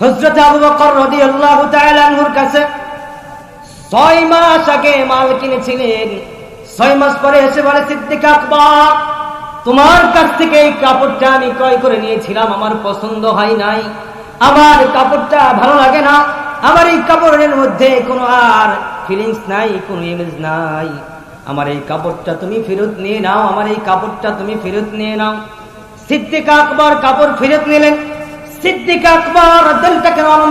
হজরত আবু বকর তাআলা আনহুর কাছে ছয় মাস আগে মাল কিনেছিলেন। ছয় মাস পরে এসে বলে, সিদ্দিক তোমার কাছ থেকে এই কাপড়টা আমি ক্রয় করে নিয়েছিলাম, আমার পছন্দ হয় নাই। আমার কাপড়টা ভালো লাগে না, আমার এই কাপড়ের মধ্যে কোনো আর ফিলিংস নাই, কোনো ইমেজ নাই। আমার এই কাপড়টা তুমি ফেরত নিয়ে নাও, আমার এই কাপড়টা তুমি ফেরত নিয়ে নাও। সিদ্দিক আকবর কাপড় ফেরত নিলেন।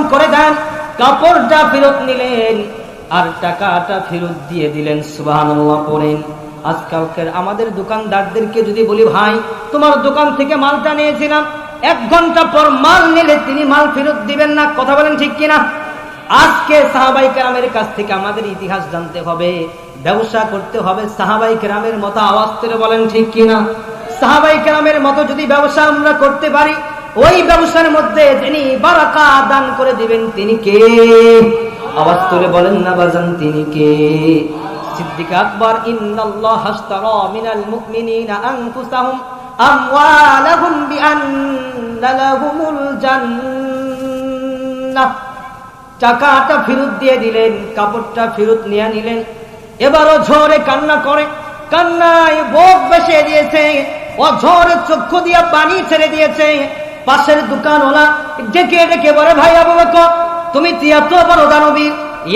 করে দেন, কাপড়টা ফেরত নিলেন, আর টাকাটা ফেরত দিয়ে দিলেন আমাদের দোকানদারদেরকে যদি বলি, ভাই, তোমার দোকান থেকে মালটা নিয়েছিলাম, এক ঘণ্টা পর মাল নিলে তিনি মাল ফেরত দিবেন না। কথা বলেন ঠিক কিনা? আজকে সাহাবাই কেরামের কাছ থেকে আমাদের ইতিহাস জানতে হবে, ব্যবসা করতে হবে, সাহাবাই কেরামের মতো আওয়াজ বলেন ঠিক কিনা? সাহাবাই কেরামের মতো যদি ব্যবসা আমরা করতে পারি ওই ব্যবসার মধ্যে যিনি বারাকা দান করে দিবেন তিনি কে? আওয়াজ করে বলেন না বাজান, তিনি কে? সিদ্দিক আকবর, ইন্নাল্লাহ হাশতারা মিনাল মুমিনিনা আনফুসাহুম আমওয়ালাহুম বিআন্না লাহুমুল জান্নাহ। টাকাটা ফেরত দিয়ে দিলেন, কাপড়টা ফেরত নিয়ে নিলেন। এবারও ঝড়ে কান্না করে, কান্নায় বোক বেসে দিয়েছে ও ঝড়ে চক্ষু দিয়ে পানি ছেড়ে দিয়েছে। পাশের দোকানওয়ালা ডেকে ডেকে বলে, ভাই আবু বকর, তুমি এত বড় দানবীর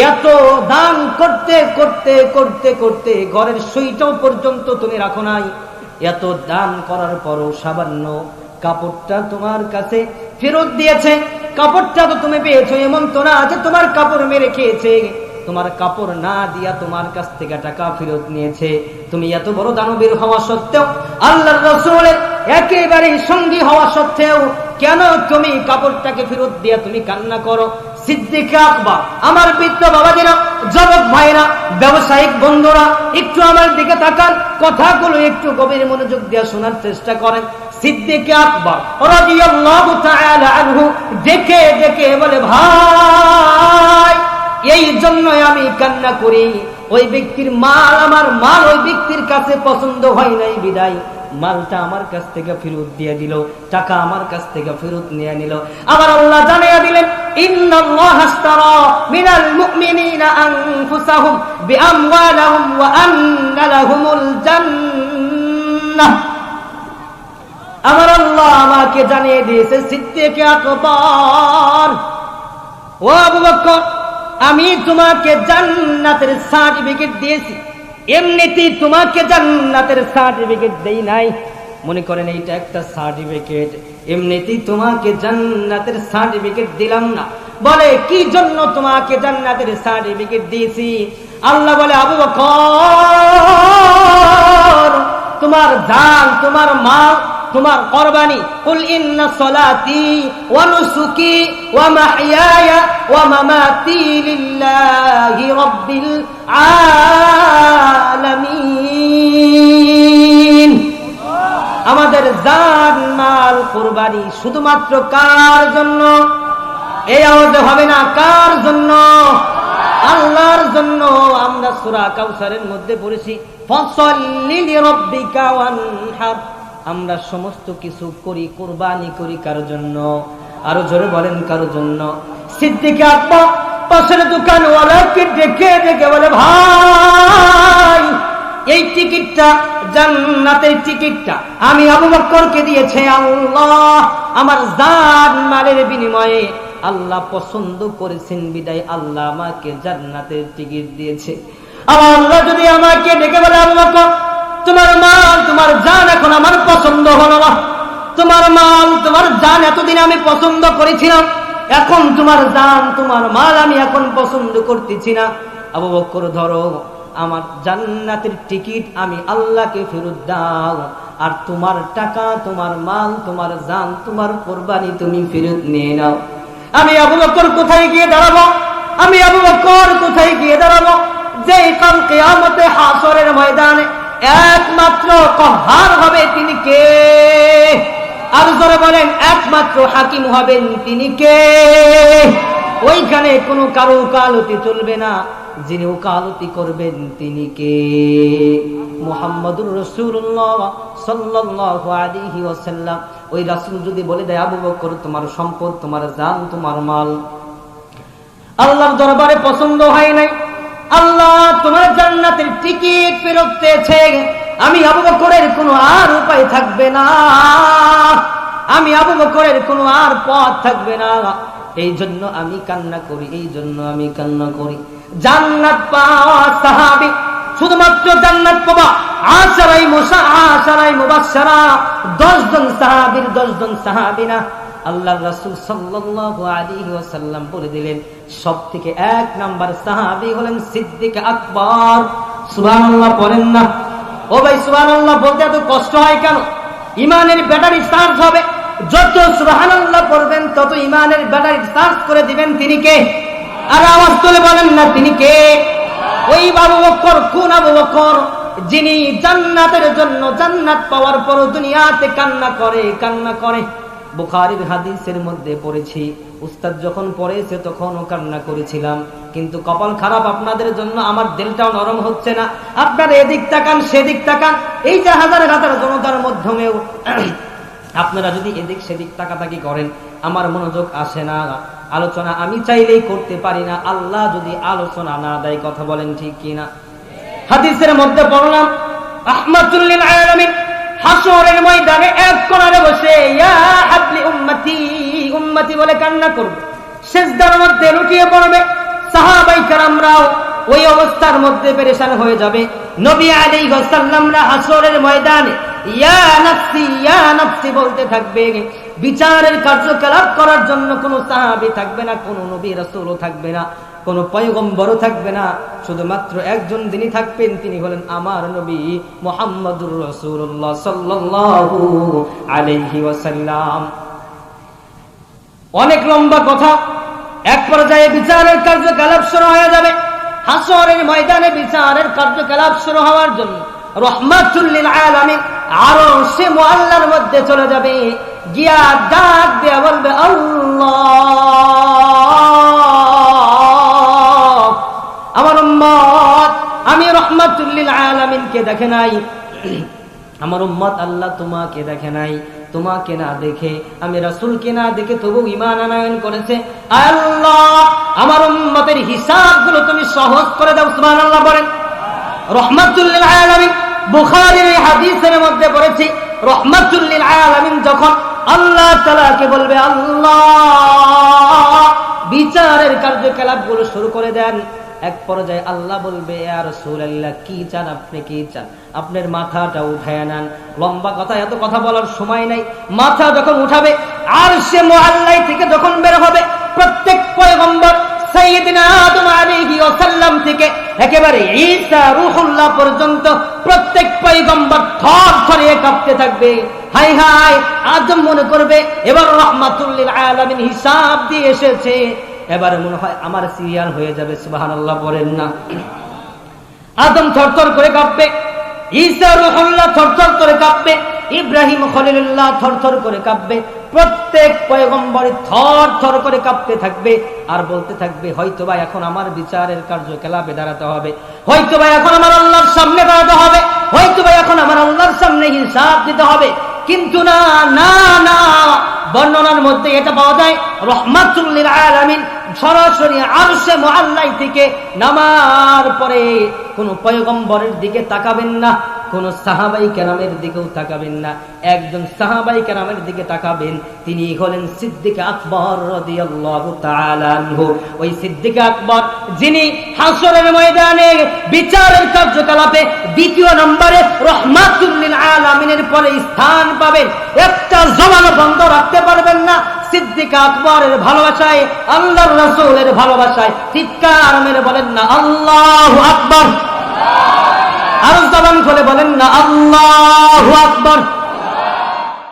এত দান করতে করতে করতে করতে ঘরের সুইটাও পর্যন্ত তুমি রাখো নাই। এত দান করার পরও সামান্য কাপড়টা তোমার কাছে ফেরত দিয়েছে। কাপড়টা তো তুমি পেয়েছ, এমন তো না যে তোমার কাপড় মেরে খেয়েছে। তোমার কাপড় না দিয়া তোমার কাছ থেকে টাকা ফেরত নিয়েছে। তুমি এত বড় দানবীর হওয়া সত্ত্বেও আল্লাহ রসুলের একেবারে সঙ্গী হওয়া সত্ত্বেও কেন তুমি কাপড়টাকে ফেরত দিয়া তুমি কান্না করো? সিদ্দিক আকবর, আমার বৃদ্ধ বাবাজিরা জগৎ ভাইরা, ব্যবসায়িক বন্ধুরা, একটু আমার দিকে তাকান, কথাগুলো একটু গভীর মনোযোগ দিয়ে শোনার চেষ্টা করেন। সিদ্দিক আনহু দেখে দেখে বলে, ভাই, এই জন্যই আমি কান্না করি। ওই ব্যক্তির মাল আমার, মাল ওই ব্যক্তির কাছে পছন্দ হয় নাই, বিদায়। মালটা আমার কাছ থেকে ফেরত দিয়ে দিল, টাকা আমার কাছ থেকে ফেরত নিয়ে নিল। আবার আল্লাহ জানিয়ে দিলেন আমার আল্লাহ আমাকে জানিয়ে দিয়েছে, সিদ্দিকে আকবর, ও আবু বকর আমি তোমাকে জান্নাতের সার্টিফিকেট দিয়েছি। এমনিতেই তোমাকে জান্নাতের সার্টিফিকেট দেই নাই। মনে করেন এইটা একটা সার্টিফিকেট এমনিতেই তোমাকে জান্নাতের সার্টিফিকেট দিলাম না। বলে, কি জন্য তোমাকে জান্নাতের সার্টিফিকেট দিয়েছি? আল্লাহ বলে, আবু বকর, তোমার জান, তোমার মা তোমার কোরবানি। কুল ইন্না সলাতি ওয়া নুসুকি ওয়া মাহইয়ায়া ওয়া মামাতি লিল্লাহি রাব্বিল আলামিন। আমাদের জান, মাল, কোরবানি শুধুমাত্র কার জন্য? এই আওয়াজে হবে না কার জন্য? আল্লাহর জন্য। আমরা সূরা কাউসারের মধ্যে পড়েছি আমরা সমস্ত কিছু করি, কোরবানি করি কারোর জন্য? আরও জোরে বলেন কারোর জন্য? সিদ্দিকে আব্বা পাশের দোকানওয়ালাকে ডেকে ডেকে বলে, ভাই, এই টিকিটটা, জান্নাতের টিকিটটা আমি আবু বক্করকে দিয়েছে, আল্লাহ, আমার জান মালের বিনিময়ে আল্লাহ পছন্দ করেছেন, বিদায়, আল্লাহ আমাকে জান্নাতের টিকিট দিয়েছে। আমার আল্লাহ যদি আমাকে ডেকে বলে, আবু বক্কর, তোমার মাল, তোমার জান এখন আমার পছন্দ হলো না। তোমার মাল, তোমার জান এতদিন আমি পছন্দ করেছিলাম এখন তোমার জান তোমার মাল আমি এখন পছন্দ করতেছি না। আবু বকর, ধরো, আমার জান্নাতের টিকিট আমি আল্লাহকে ফেরত দাও, আর তোমার টাকা, তোমার মাল, তোমার জান, তোমার কোরবানি তুমি ফেরত নিয়ে নাও। আমি আবু বকর কোথায় গিয়ে দাঁড়াবো? আমি আবু বকর কোথায় গিয়ে দাঁড়াবো? যে কাল কেয়ামতে হাসরের ময়দানে একমাত্র কহার হবে তিনি কে? জোরে বলেন, একমাত্র হাকিম হবেন তিনি কে? ওইখানে কোনো কারও কালতি চলবে না। যিনি ওকালতি করবেন তিনি কে? মোহাম্মদুর রসুল্লাহ সাল্লাল্লাহু আলাইহি ওয়াসাল্লাম। ওই রাসূল যদি বলে দেয়, আবু বকর, তোমার সম্পদ, তোমার জান, তোমার মাল। আল্লাহর দরবারে পছন্দ হয় নাই। আল্লাহ তোমার জান্নাতের টিকিট ফেরত পেয়েছে আমি আবু বকরের কোনো আর উপায় থাকবে না। আমি আবু বকরের কোনো আর পথ থাকবে না। এই জন্য আমি কান্না করি, এই জন্য আমি কান্না করি। জান্নাত পাওয়া সাহাবি শুধুমাত্র জান্নাত পাবা আশারাই মুসা আশারাই মুবাশশারা। 10 জন সাহাবীর 10 জন সাহাবী না। আল্লাহ রাসূল সাল্লাল্লাহু আলাইহি ওয়াসাল্লাম বলে দিলেন সব থেকে এক নাম্বার সাহাবী হলেন সিদ্দিক আকবর। সুবহানাল্লাহ পড়েন না। ও ভাই, সুবহানাল্লাহ বলতে এত কষ্ট হয় কেন? ইমানের ব্যাটারি চার্জ হবে। যত সুবহানাল্লাহ পড়বেন, তত ইমানের ব্যাটারি চার্জ করে দিবেন তিনি কে? আর আওয়াজ তুলে বলেন না, তিনি কে? ওই বাবু বকর কোন আবু বকর যিনি জান্নাতের জন্য জান্নাত পাওয়ার পর দুনিয়াতে কান্না করে কান্না করে। বুখারীর হাদিসের মধ্যে পড়েছি, উস্তাদ যখন পড়েছে তখনও কান্না করেছিলাম। কিন্তু কপাল খারাপ আপনাদের জন্য, আমার দিলটাও নরম হচ্ছে না। আপনারা এদিক তাকান, সেদিক তাকান। এই যে হাজার হাজার জনতার মাধ্যমেও আপনারা যদি এদিক সেদিক তাকাতাকি করেন, আমার মনোযোগ আসে না। আলোচনা আমি চাইলেই করতে পারি না। আল্লাহ যদি আলোচনা না দেয়, কথা বলেন ঠিক কিনা? হাদিসের মধ্যে পড়লাম আহমাদুল্লিল আলামিন হাসরের ময়দানে এক বসে, ইয়া বলে কান্না মধ্যে লুটিয়ে পড়বে। সাহাবাই কারামরাও ওই অবস্থার মধ্যে পেরেশান হয়ে যাবে। নবী আলাইহিস সালামরা হাসরের ময়দানে, ইয়া নাফসি ইয়া নাফসি বলতে থাকবে, বিচারের কার্যকলাপ করার জন্য কোনো সাহাবী থাকবে না, কোনো নবী থাকবে না, কোনো পয়গম্বরও থাকবে না। শুধুমাত্র একজন তিনি থাকবেন, তিনি হলেন আমার নবী মোহাম্মদুর রসুল্লাহ সাল্লাল্লাহু অনেক লম্বা কথা, এক পর্যায়ে বিচারের কার্যকলাপ শুরু হয়ে যাবে। হাসরের ময়দানে বিচারের কার্যকলাপ শুরু হওয়ার জন্য রহমাতুল্লিল আলামিন আরও সে মোয়াল্লার মধ্যে চলে যাবে। গিয়া ডাক দেয়া বলবে, আল্লাহ, আমার উম্মত, আমি রহমাতুল্লিল আলামিনকে দেখে নাই। আমার উম্মত আল্লাহ তোমাকে দেখে নাই। তোমাকে না দেখে, আমি রাসূলকে না দেখে তবু ইমান আনয়ন করেছে। আল্লাহ, আমার উম্মতের হিসাবগুলো তুমি সহজ করে দাও, সুবহানাল্লাহ বলেন। রহমাতুল্লিল আলামিন, বুখারীর এই হাদিসের মধ্যে পড়েছি যখন আল্লাহ বলবে, আল্লাহ, বিচারের কার্যকলাপগুলো শুরু করে দেন এক পর্যায়ে আল্লাহ বলবে আর রাসূলুল্লাহ, কি চান আপনি, কি চান? আপনার মাথাটা উঠায় নেন। লম্বা কথা, এত কথা বলার সময় নাই। মাথা যখন উঠাবে আর সে মোহাল্লাই থেকে যখন বের হবে, প্রত্যেক পয়গম্বর থেকে, একেবারে মনে এবার রহমাতুল্লিল আলামিন হিসাব দিয়ে এসেছে। এবারে মনে হয় আমার সিরিয়াল হয়ে যাবে, সুবহানাল্লাহ বলেন না। আদম থরথর করে কাঁপবে, ঈসা রুহুল্লাহ থরথর করে কাঁপবে, ইব্রাহিম খলিলুল্লাহ থরথর করে কাঁপবে, প্রত্যেক পয়গম্বরে থর থর করে কাঁপতে থাকবে আর বলতে থাকবে হয়তো বা এখন আমার বিচারের কার্যকলাপে দাঁড়াতে হবে হয়তো বা এখন আমার আল্লাহর সামনে দাঁড়াতে হবে হয়তো বা এখন আমার আল্লাহর সামনে হিসাব দিতে হবে। কিন্তু না না না বর্ণনার মধ্যে এটা পাওয়া যায় রহমাতুল্লিল আলামিন সরাসরি আরশে মুআল্লাই থেকে নামার পরে কোন পয়গম্বরের দিকে তাকাবেন না। কোন সাহাবাই কেরামের দিকেও তাকাবেন না। একজন সাহাবাই কেরামের দিকে তাকাবেন, তিনি হলেন সিদ্দিক আকবর ওই সিদ্দিক আকবর, যিনি হাসরের ময়দানে বিচারের কার্যকলাপে দ্বিতীয় নম্বরে রহমাতুল্লিল আলামিনের পরে স্থান পাবেন। একটা জমানো বন্ধ রাখতে পারবেন না। সিদ্দিক আকবরের ভালোবাসায়, আল্লাহর রাসূলের ভালোবাসায়, চিৎকার বলেন না, আল্লাহু আকবার। আরও জবান করে বলেন না, আল্লাহ আকবর।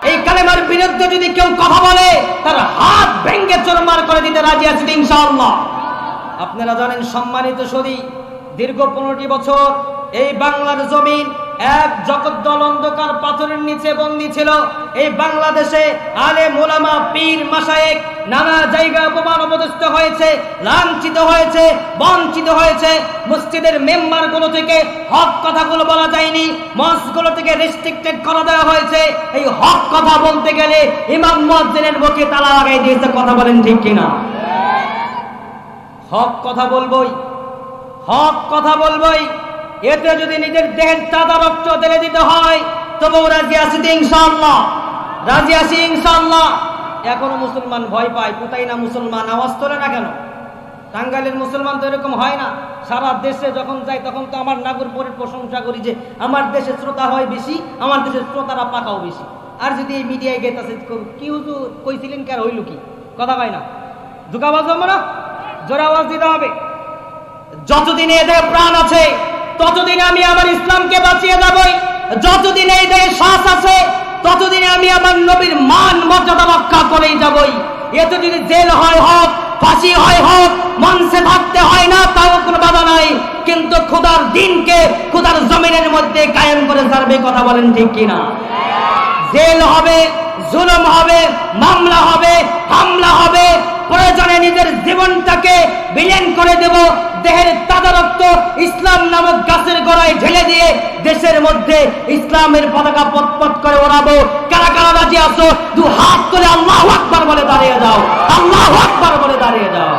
এই কালেমার বিরুদ্ধে যদি কেউ কথা বলে, তার হাত ভেঙ্গে চোরমার করে দিতে রাজি আছে ইনশাআল্লাহ। আপনারা জানেন সম্মানিত সদী, দীর্ঘ পনেরোটি বছর এই বাংলার জমিন এক জগদ্দল অন্ধকার পাথরের নিচে বন্দী ছিল। এই বাংলাদেশে আলে মোলামা পীর মাসায়েক নানা জায়গা অপমান অপদস্থ হয়েছে, লাঞ্ছিত হয়েছে, বঞ্চিত হয়েছে। মসজিদের মেম্বারগুলো থেকে হক কথাগুলো বলা যায়নি মসগুলো থেকে রেস্ট্রিক্টেড করা দেওয়া হয়েছে। এই হক কথা বলতে গেলে ইমাম মুয়াজ্জিনের মুখে তালা লাগাই দিয়েছে, কথা বলেন ঠিক কিনা? হক কথা বলবই, হক কথা বলবই। এতে যদি নিজের দেহের চাঁদা রক্ত ঢেলে দিতে হয় তবু রাজি আছি তো ইনশাআল্লাহ। রাজি আছি ইনশাআল্লাহ। এখনও মুসলমান ভয় পায়, কোথায় না মুসলমান? আওয়াজ তোলে না কেন? টাঙ্গাইলের মুসলমান তো এরকম হয় না। সারা দেশে যখন যাই, তখন তো আমার নাগরপুরের প্রশংসা করি যে, আমার দেশে শ্রোতা হয় বেশি, আমার দেশের শ্রোতারা পাকাও বেশি। আর যদি এই মিডিয়ায় গেতাছে, কি হুজুর কইছিলেন কে আর হইল কি? কথা পাই না। জুকাবাজ হবে না জোরে আওয়াজ দিতে হবে। যতদিন এদের প্রাণ আছে ততদিন আমি আমার ইসলামকে বাঁচিয়ে যাবই, যতদিন এই দেহে শ্বাস আছে, ততদিন আমি আমার নবীর মান, মর্যাদা রক্ষা করেই যাবই। এতে যদি জেল হয়, হোক, ফাঁসি হয়, হোক, মঞ্চে থাকতে হয় না, তাও কোনো বাধা নাই। কিন্তু খোদার দিনকে খোদার জমিনের মধ্যে কায়েম করে ছাড়বে, কথা বলেন ঠিক কিনা? জেল হবে, জুলুম হবে, মামলা হবে, হামলা হবে প্রয়োজনে নিজের জীবনটাকে বিলীন করে দেব। দেহের তাদারক্ত ইসলাম নামক গাছের গোড়ায় ঢেলে দিয়ে দেশের মধ্যে ইসলামের পতাকা পটপট করে ওড়াবো। কারা কারা রাজি আসো দু হাত করে আল্লাহ আকবার বলে দাঁড়িয়ে যাও। আল্লাহ আকবার বলে দাঁড়িয়ে যাও।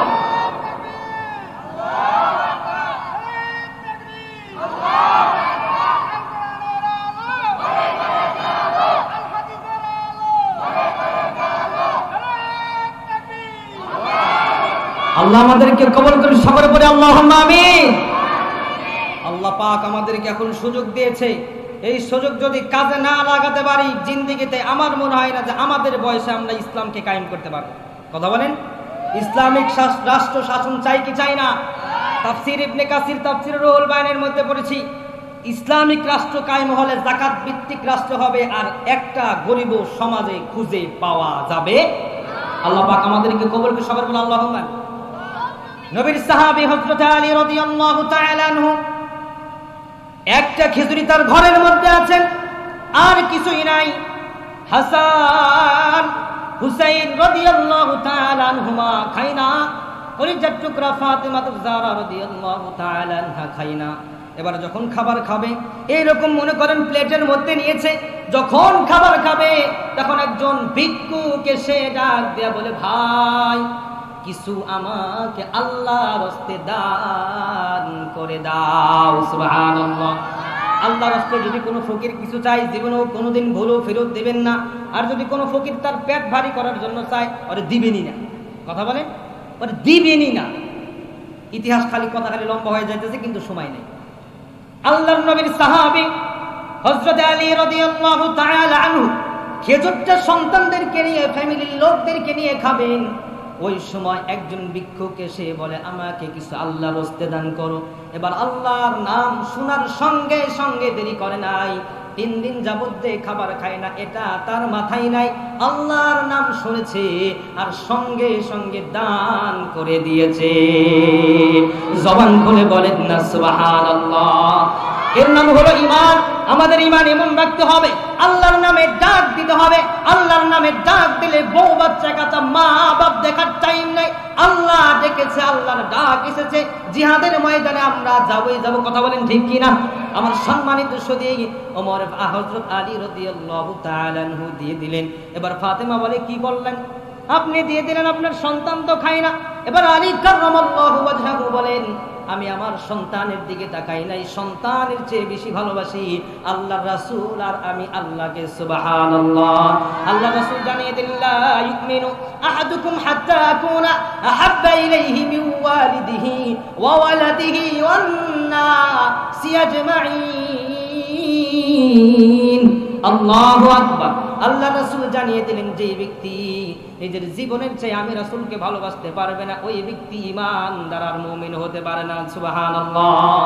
আল্লাহ আমাদেরকে কবল করে সকলে পরে আল্লাহ আমিন। আল্লাহ পাক আমাদেরকে এখন সুযোগ দিয়েছে। এই সুযোগ যদি কাজে না লাগাতে পারি, জিন্দিগিতে আমার মনে হয় না যে আমাদের বয়সে আমরা ইসলামকে কায়েম করতে পারব। কথা বলেন? ইসলামিক রাষ্ট্র শাসন চাই কি চাই না? তাফসির ইবনে কাসির তাফসির রুহুল বায়ানের মধ্যে পড়েছি, ইসলামিক রাষ্ট্র কায়েম হলে জাকাত ভিত্তিক রাষ্ট্র হবে আর একটা গরিব সমাজে খুঁজে পাওয়া যাবে। আল্লাহ পাক আমাদেরকে কবলকে সবার বলে আল্লাহ নবীর সাহাবী হযরত আলী রাদিয়াল্লাহু তাআলা আনহু একটা খেজুরি তার ঘরের মধ্যে আছেন, আর কিছুই নাই। হাসান হুসাইন রাদিয়াল্লাহু তাআলা আনহুমা খাইনা কলিজার টুকরা ফাতেমা জাহরা রাদিয়াল্লাহু তাআলা আনহা খাইনা এবার যখন খাবার খাবে, এইরকম মনে করেন প্লেটের মধ্যে নিয়েছে, যখন খাবার খাবে, তখন একজন ভিক্ষুকে সে ডাক দেয়া বলে, ভাই কিছু আমাকে আল্লাহর হস্তে দান করে দাও, সুবহানাল্লাহ। আল্লাহর হস্তে যদি কোনো ফকির কিছু চাই জীবনেও কোনোদিন ভুলও ফেরত দেবেন না। আর যদি কোনো ফকির তার পেট ভারী করার জন্য চায়, ওরে দিবেনই না। কথা বলেন? ওরে দিবেনই না। ইতিহাস খালি কথা খালি লম্বা হয়ে যাইতেছে, কিন্তু সময় নেই। আল্লাহর নবীর সাহাবি হযরত আলী রাদিয়াল্লাহু তাআলা আনহু খেজুরটা সন্তানদেরকে নিয়ে ফ্যামিলির লোকদেরকে নিয়ে খাবেন। ওই সময় একজন ভিক্ষুক এসে বলে, আমাকে কিছু আল্লাহর হস্তে দান করো। এবার আল্লাহর নাম শোনার সঙ্গে সঙ্গে দেরি করে নাই। তিন দিন যাবত যে খাবার খায় না, এটা তার মাথায় নাই। আল্লাহর নাম শুনেছে আর সঙ্গে সঙ্গে দান করে দিয়েছে। জবান খুলে বলেন না, সুবহানাল্লাহ। এর নাম হলো ইমান আমাদের ইমান এমন রাখতে হবে, আল্লাহর নামে ডাক দিতে হবে, আল্লাহর নামে ডাক দিলে বউ বাচ্চা কাচ্চা মা বাপ দেখার টাইম নাই। আল্লাহ ডেকেছে, আল্লাহর ডাক এসেছে। জিহাদের ময়দানে আমরা যাবই যাব কথা বলেন ঠিক কি না আমার সম্মানিত সদি ওমর হযরত আলী রাদিয়াল্লাহু তাআলা দিয়ে দিলেন। এবার ফাতেমা বলে, কি বললেন? আপনি দিয়ে দিলেন, আপনার সন্তান তো খায় না। এবার আলী ওয়াজহাহু বলেন আমি আমার সন্তানের দিকে তাকাই নাই। সন্তানের চেয়ে বেশি ভালোবাসি আল্লাহ রাসূল আর আমি আল্লাহকে, সুবহানাল্লাহ। আল্লাহ রাসূল জানিয়ে ইউমিনু আহাদুকুম হাত্তা আকুনা আহাব্বা ইলাইহি মিন ওয়ালিদিহি ওয়া ওয়ালাদিহি ওয়ান নাসি আজমাইন। আল্লাহু আকবার। আল্লাহ রাসূল জানিয়ে দিলেন, যে ব্যক্তি নিজের জীবনের চেয়ে আমি রাসূলকে ভালোবাসতে পারবে না। ওই ব্যক্তি ঈমানদার আর মুমিন হতে পারে না। সুবহানাল্লাহ।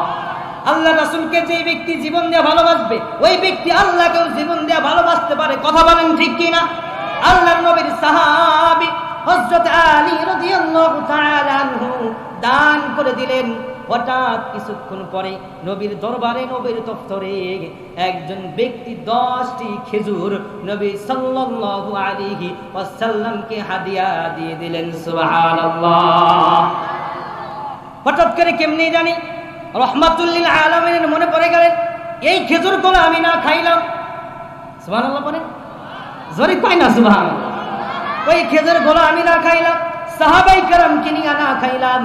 আল্লাহ রাসূলকে যে ব্যক্তি জীবন দিয়ে ভালোবাসবে, ওই ব্যক্তি আল্লাহকেও জীবন দিয়ে ভালোবাসতে পারে। কথা বলেন ঠিক কি না আল্লাহর নবীর সাহাবী হযরত আলী রাদিয়াল্লাহু তাআলা আনহু দান করে দিলেন। হঠাৎ কিছুক্ষণ পরে নবীর দরবারে, নবীর দপ্তরে একজন ব্যক্তি দশটি খেজুর নবী সাল্লাল্লাহু আলাইহি ওয়াসাল্লামকে হাদিয়া দিয়ে দিলেন, সুবহানাল্লাহ। হঠাৎ করে কেমনি জানি রহমাতুল্লিল আলমিনের মনে পড়ে গেলেন এই খেজুরগুলো আমি না খাইলাম। সুবাহ পরে জরি পাই না সুবাহ ওই খেজুরগুলো আমি না খাইলাম, সাহাবাই কারাম কিনিয়া না খাইলাম।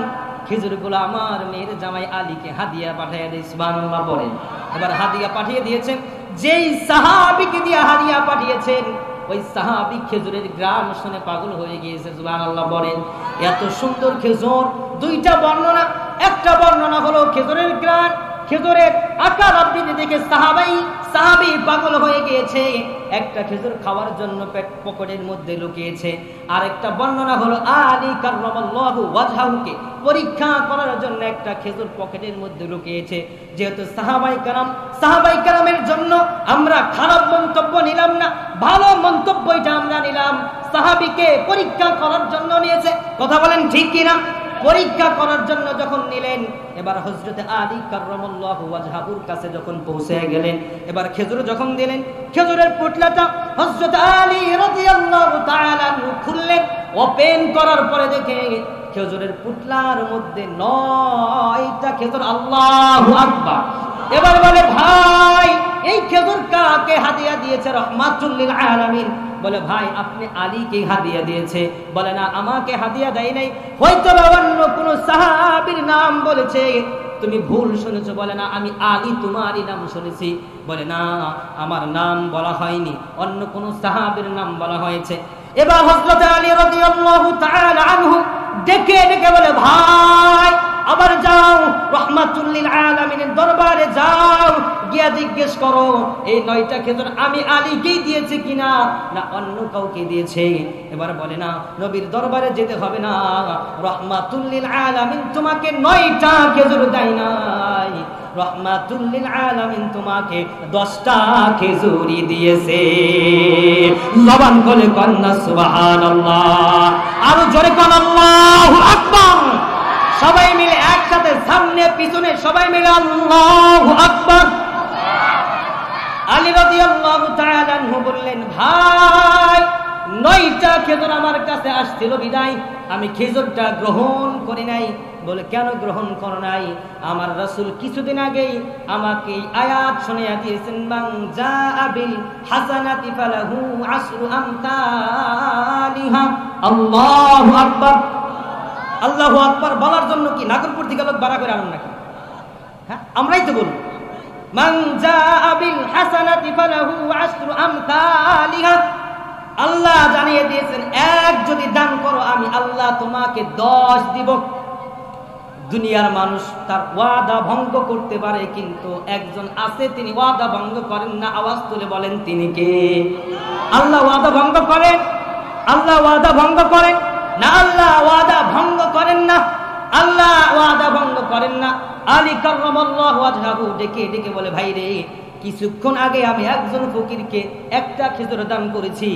খেজুরগুলো আমার মেয়ের জামাই আলীকে হাদিয়া পাঠিয়ে দিয়ে সুবাহ পরে এবার হাদিয়া পাঠিয়ে দিয়েছেন, যেই সাহাবিকে দিয়ে হাদিয়া পাঠিয়েছেন, ওই সাহাবি খেজুরের গ্রাম শুনে পাগল হয়ে গিয়েছে জুবান আল্লাহ বলেন। এত সুন্দর খেজুর, দুইটা বর্ণনা, একটা বর্ণনা হলো খেজুরের গ্রাম, খেজুরের আকার আবৃত্তি দেখে সাহাবাই সাহাবি পাগল হয়ে গিয়েছে। একটা খেজুর খাওয়ার জন্য পেট পকেটের মধ্যে লুকিয়েছে। আর একটা বর্ণনা হলো, আলী কার্লাহু পরীক্ষা করার জন্য একটা খেজুর পকেটের মধ্যে লুকিয়েছে। যেহেতু সাহাবাই কারাম, সাহাবাই কারামের জন্য আমরা খারাপ মন্তব্য নিলাম না, ভালো মন্তব্যটা আমরা নিলাম। সাহাবিকে পরীক্ষা করার জন্য নিয়েছে। কথা বলেন ঠিক কিনা? পরীক্ষা করার জন্য যখন নিলেন, এবার হজরতে আলী কার্লাহ কাছে যখন পৌঁছে গেলেন, এবার খেজুর যখন দিলেন, খেজুরের পুটলাটা হজরত আলী খুললেন, ওপেন করার পরে দেখে খেজুরের পুটলার মধ্যে নয়টা খেজুর, আল্লাহ আকবার। এবার বলে, ভাই, এই খেজুর কাকে হাদিয়া দিয়েছে রহমাতুল্লিল আলামিন? বলে, ভাই, আপনি আলীকে হাদিয়া দিয়েছে। বলে, না, আমাকে হাদিয়া দেয় নাই। হয়তো অন্য কোনো সাহাবীর নাম বলেছে। তুমি ভুল শুনেছো? বলে, না, আমি আলী তোমারই নাম শুনেছি। বলে, না, আমার নাম বলা হয়নি, অন্য কোন সাহাবীর নাম বলা হয়েছে। এবার হযরত আলী রাদিয়াল্লাহু তাআলা আনহু ডেকে ডেকে বলে, ভাই আবার যাও, রহমাতুল্লিল আলামিনের দরবারে যাও, গিয়া জিজ্ঞেস করো, এই নয়টা খেজুর আমি আলীকেই দিয়েছি কিনা? না, অন্য কাউকে দিয়েছে। এবার বলে, না, নবীর দরবারে যেতে হবে না। রহমাতুল্লিল আলামিন তোমাকে নয়টা খেজুর দেয় নাই। রহমাতুল্লিল আলামিন তোমাকে দশটা খেজুরি দিয়েছে। জবান করে কন্যা সুবহানাল্লাহ। আরও জোরে কন, আল্লাহু আকবার। সবাই মিলে একসাথে সামনে, পিছনে সবাই মিলে আল্লাহু আকবার। আলী বললেন, ভাই, নয়টা খেজুর আমার কাছে আসছিল বিদায়। আমি খেজুরটা গ্রহণ করি নাই। বলে, কেন গ্রহণ করো নাই? আমার রাসূল কিছুদিন আগেই আমাকে আয়াত শুনিয়া দিয়েছেন, বাং যা আবিল হাসানাতি ফালাহু আশরু আমতালিহা। আল্লাহু আকবার। আল্লাহ আকবার বলার জন্য কি নাগরপুর থেকে লোক বাড়া করে আনুন নাকি? হ্যাঁ আমরাই তো বলব। আল্লাহ জানিয়ে দিয়েছেন, এক যদি দান করো, আমি আল্লাহ তোমাকে দশ দিব। দুনিয়ার মানুষ তার ওয়াদা ভঙ্গ করতে পারে, কিন্তু একজন আছে, তিনি ওয়াদা ভঙ্গ করেন না, আওয়াজ তুলে বলেন, তিনি কে? আল্লাহ ওয়াদা ভঙ্গ করেন আল্লাহ ওয়াদা ভঙ্গ করেন না, আল্লাহ ওয়াদা ভঙ্গ করেন না। আল্লাহ ওয়াদা ভঙ্গ করেন না। আলী ওয়াজহাহু ডেকে ডেকে বলে, ভাই রে, কিছুক্ষণ আগে আমি একজন ফকিরকে একটা খেজুর দান করেছি।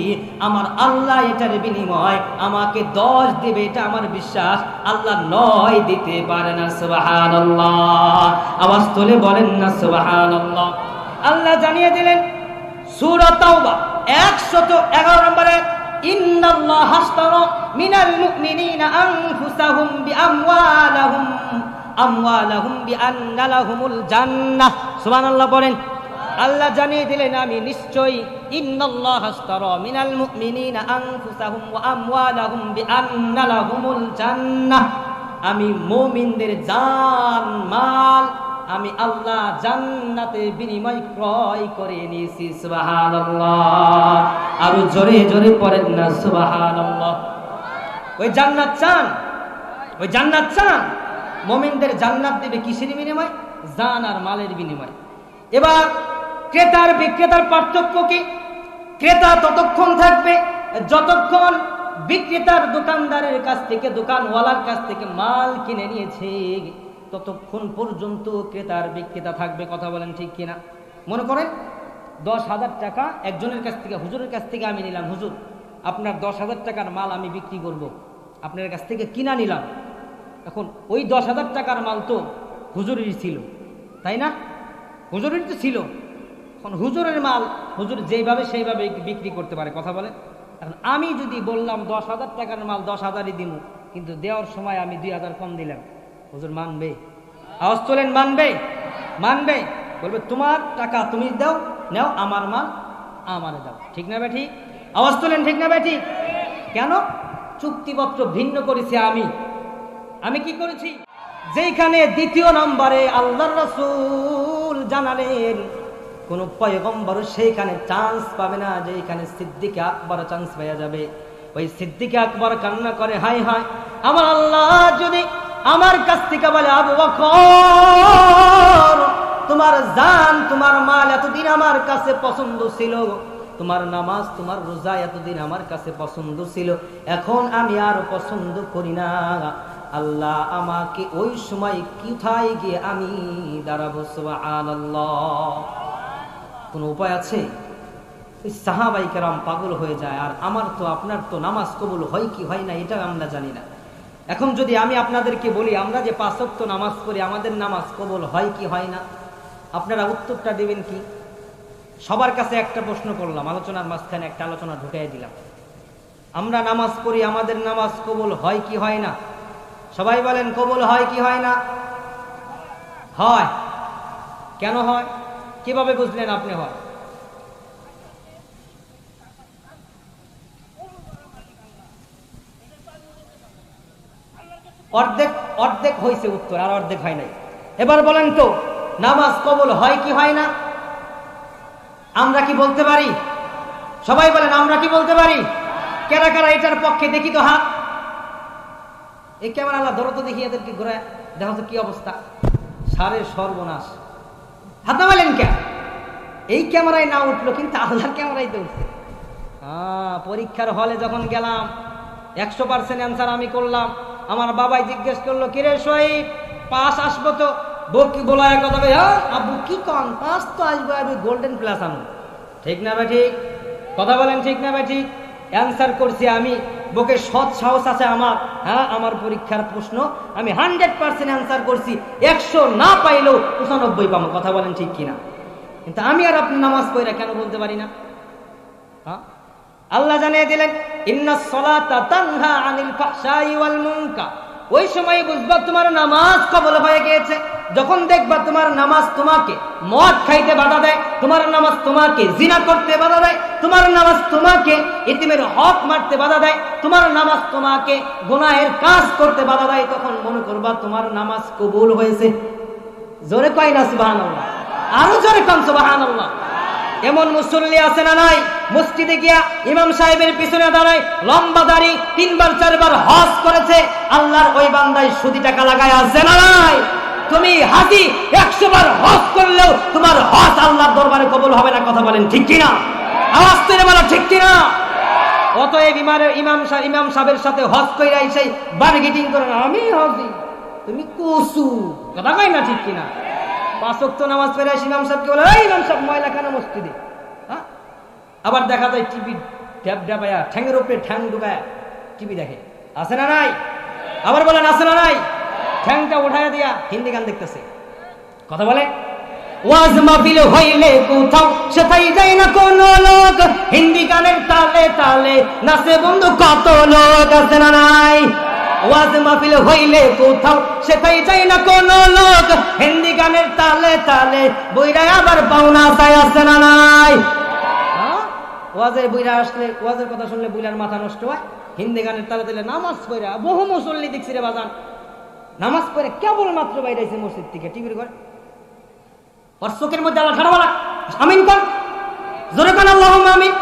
আমার আল্লাহ এটার বিনিময় আমাকে দশ দেবে, এটা আমার বিশ্বাস। আল্লাহ নয় দিতে পারে না সুবাহান আওয়াজ তোলে বলেন, না সুবাহান আল্লাহ জানিয়ে দিলেন সুরত একশত এগারো নম্বরে ইন্নাল্লাহ হাসতারা মিনাল মুমিনিনা আনফুসাহুম বিআমওয়ালিহিম, আমওয়ালাহুম বিআন্না লাহুমুল জান্নাহ। সুবহানাল্লাহ বলেন, আল্লাহ জানিয়ে দিলেন, আমি নিশ্চয়ই ইন্নাল্লাহ হাসতারা মিনাল মুমিনিনা আনফুসাহুম ওয়া আমওয়ালাহুম বিআন্না লাহুমুল জান্নাহ। আমি মুমিনদের জান, মাল আমি আল্লাহ জান্নাতে বিনিময় ক্রয় করে নিয়েছি, সুবহানাল্লাহ। আরও জোরে জোরে পড়েন না, সুবহানাল্লাহ। ওই জান্নাত চান? ওই জান্নাত চান? মোমিনদের জান্নাত দেবে কিসের বিনিময়? জান আর মালের বিনিময়। এবার ক্রেতার বিক্রেতার পার্থক্য কি? ক্রেতা ততক্ষণ থাকবে যতক্ষণ বিক্রেতার দোকানদারের কাছ থেকে, দোকানওয়ালার কাছ থেকে মাল কিনে নিয়েছে। ততক্ষণ পর্যন্ত ক্রেতার বিক্রেতা থাকবে, কথা বলেন ঠিক কিনা? মনে করেন, দশ হাজার টাকা একজনের কাছ থেকে, হুজুরের কাছ থেকে আমি নিলাম। হুজুর, আপনার দশ হাজার টাকার মাল আমি বিক্রি করব। আপনার কাছ থেকে কিনা নিলাম। এখন ওই দশ হাজার টাকার মাল তো হুজুরেরই ছিল, তাই না? হুজুরের তো ছিল। এখন হুজুরের মাল, হুজুর যেইভাবে সেইভাবে বিক্রি করতে পারে, কথা বলেন। এখন আমি যদি বললাম দশ হাজার টাকার মাল দশ হাজারই দিব কিন্তু দেওয়ার সময় আমি দুই হাজার কম দিলাম। হুজুর, মানবে। আওয়াজ তোলেন, মানবে? মানবে? বলবে, তোমার টাকা তুমি দাও, নাও, আমার মাল আমারে দাও। ঠিক না ঠিক আওয়াজ তোলেন, ঠিক না ঠিক কেন? চুক্তিপত্র ভিন্ন করেছি আমি। আমি কি করেছি? যেখানে দ্বিতীয় নম্বরে আল্লাহ রসুল জানালেন, কোন পয়গম্বর সেইখানে চান্স পাবে না যেখানে সিদ্দিকে আকবর চান্স পেয়ে যাবে। ওই সিদ্দিকে আকবর কান্না করে হাই হাই আমার আল্লাহ যদি আমার কাছ থেকে বলে, আবু বকর, তোমার জান, তোমার মাল এতদিন আমার কাছে পছন্দ ছিল। তোমার নামাজ, তোমার রোজা এতদিন আমার কাছে পছন্দ ছিল। এখন আমি আর পছন্দ করি না। আল্লাহ আমাকে ওই সময় কোথায় গিয়ে আমি দাঁড়াবো? কোনো উপায় আছে? সাহাবাই কেরাম পাগল হয়ে যায়, আর আমার তো, আপনার তো নামাজ কবুল হয় কি হয় না এটা আমরা জানি না। এখন যদি আমি আপনাদেরকে বলি, আমরা যে পাঁচক্ত নামাজ পড়ি, আমাদের নামাজ কবুল হয় কি হয় না? আপনারা উত্তরটা দেবেন কি? সবার কাছে একটা প্রশ্ন করলাম, আলোচনার মাঝখানে একটা আলোচনা ঢুকাই দিলাম। আমরা নামাজ পড়ি, আমাদের নামাজ কবল হয় কি হয় না? সবাই বলেন, কবল হয় কি হয় না? হয়। কেন হয়? কীভাবে বুঝলেন আপনি হয়? অর্ধেক অর্ধেক হয়েছে উত্তর, আর অর্ধেক হয় নাই। এবার বলেন তো, নামাজ কবল হয় কি হয় না? আমরা কি বলতে পারি? সবাই বলেন, আমরা কি বলতে পারি? কেরা কারা এটার পক্ষে দেখি তো হাত? এই ক্যামেরা আল্লাহ ধরো তো দেখি এদেরকে ঘুরে দেখো তো কি অবস্থা। সারে সর্বনাশ। হাত নামালেন কে? এই ক্যামেরায় না উঠল, কিন্তু আল্লাহর ক্যামেরায় তো উঠছে। পরীক্ষার হলে যখন গেলাম, একশো পার্সেন্ট অ্যান্সার আমি করলাম। আমার বাবাই জিজ্ঞেস করল কিরে শহীদ পাস আসব তো? বকি বলায় কথা কই, হ্যাঁ আব্বু কি কন? পাস তো আসব আমি গোল্ডেন প্লাস আনো ঠিক না ভাই ঠিক? কথা বলেন ঠিক না ভাই ঠিক? অ্যান্সার করছি আমি বুকে সৎ সাহস আছে আমার। হ্যাঁ আমার পরীক্ষার প্রশ্ন আমি হান্ড্রেড পার্সেন্ট অ্যান্সার করছি। একশো না পাইলেও পঁচানব্বই পাবো কথা বলেন ঠিক কিনা? কিন্তু আমি আর আপনি নামাজ পড়া কেন বলতে পারি না? হ্যাঁ? আল্লাহ জানিয়ে দিলেন ওই সময় বুঝবা তোমার নামাজ কবল হয়ে গিয়েছে। যখন দেখবা তোমার নামাজ তোমাকে মদ খাইতে বাধা দেয়, তোমার নামাজ তোমাকে জিনা করতে বাধা দেয়, তোমার নামাজ তোমাকে ইতিমের হক মারতে বাধা দেয়, তোমার নামাজ তোমাকে গুনাহের কাজ করতে বাধা দেয়, তখন মনে করবা তোমার নামাজ কবুল হয়েছে। জোরে কয় না সুবহানাল্লাহ? আরও জোরে কন সুবহানাল্লাহ। এমন মুসল্লি আছে না নাই? মসজিদে গিয়া ইমাম সাহেবের পিছনে দাঁড়ায়, লম্বা দাড়ি, তিনবার, চারবার হজ করেছে, আল্লাহর ওই বান্দায় সুদি টাকা লাগায় আছে নাই? তুমি হাজি একশো বার হজ করলেও তোমার হজ আল্লাহর দরবারে কবুল হবে না, কথা বলেন ঠিক কিনা? আওয়াজ তুলে বলো, ঠিক কিনা? অতএব ইমামের ইমাম সাহেব ইমাম সাহেবের সাথে হজ কইরা সেই বার্গেটিং করে না আমি হজি, তুমি কসু। কথা কই না ঠিক কিনা? পাঁচ ওয়াক্ত নামাজ আসি ইমাম সাহেবকে বলে ইমাম সাহেব, ময়লা কেন মসজিদে? আবার দেখা যায় টিভি ড্যাব ড্যাবায়া ঠ্যাংয়ের উপরে ঠ্যাং ঢুকায় টিভি দেখে। আছে না নাই? আবার বলেন, আছে না নাই? ঠ্যাংটা উঠায় দিয়া হিন্দি গান দেখতেছে। কথা বলে? ওয়াজ মাহফিল হইলে কোথাও সেটাই যায় না কোন লোক। হিন্দি গানের তালে তালে নাচে বন্ধু কত লোক। আছে না নাই? ওয়াজ মাহফিল হইলে কোথাও সেটাই যায় না কোন লোক। হিন্দি গানের তালে তালে বইরা আবার পাওনা চাই, আছে না নাই? ওয়াজের বইরা আসলে, ওয়াজের কথা শুনলে বইরার মাথা নষ্ট হয়। হিন্দি গানের তালে তালে নামাজ পড়া, বহু মুসল্লি দেখছি রে বাজান। নামাজ পড়ে কেবল মাত্র বাইরেছে মসজিদ থেকে, টিভির ঘরে। ওর চোখের মধ্যে আল্লাহ ঠাড়া আমিন কর। জোরে কর আল্লাহ আমিন।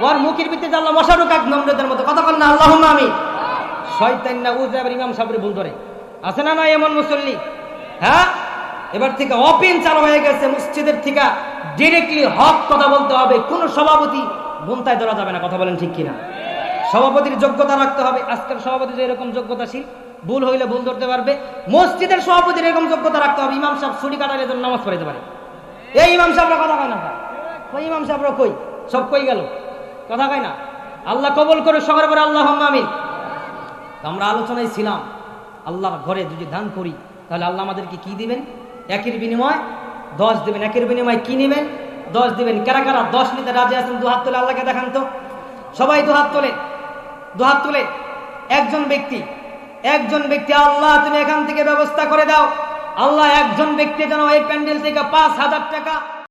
ওর মুখের ভিতরে আল্লাহ মশা ঢুকাক নম্রদের মতো কথা কর না আল্লাহ আমিন। শয়তান না উজে আবার ইমাম সাহেবের ভুল ধরে। আছে না না এমন মুসল্লি? হ্যাঁ? এবার থেকে অপেন চালু হয়ে গেছে, মসজিদের থেকে। ডিরেক্টলি হক কথা বলতে হবে। কোন সভাপতি গুনতায় ধরা যাবে না, কথা বলেন ঠিক কিনা। সভাপতির যোগ্যতা রাখতে হবে। আজকের সভাপতি যে এরকম যোগ্যতাশীল, ভুল হইলে ভুল ধরতে পারবে। মসজিদের সভাপতির এরকম যোগ্যতা রাখতে হবে। ইমাম সাহেব ছুটি কাটালে যেন নামাজ পড়াইতে পারে। এই ইমাম সাহেবরা কথা কয় না কই ইমাম সাহেবরা কই? সব কই গেল? কথা কয় না? আল্লাহ কবল করে, সবার করে আল্লাহ আমিন। আমরা আলোচনায় ছিলাম, আল্লাহর ঘরে যদি দান করি, তাহলে আল্লাহ আমাদেরকে কি দিবেন? একের বিনিময় দশ দেবেন, একের বিনিময় কি নেবেন? দশ দিবেন। কারা কারা? দশ নিতে রাজি আছেন, দু হাত তোলে আল্লাহকে দেখান তো। সবাই দু হাত তোলে, দু হাত তোলে। একজন ব্যক্তি একজন ব্যক্তি, আল্লাহ, তুমি এখান থেকে ব্যবস্থা করে দাও। আল্লাহ, একজন ব্যক্তি যেন এই প্যান্ডেল থেকে পাঁচ হাজার টাকা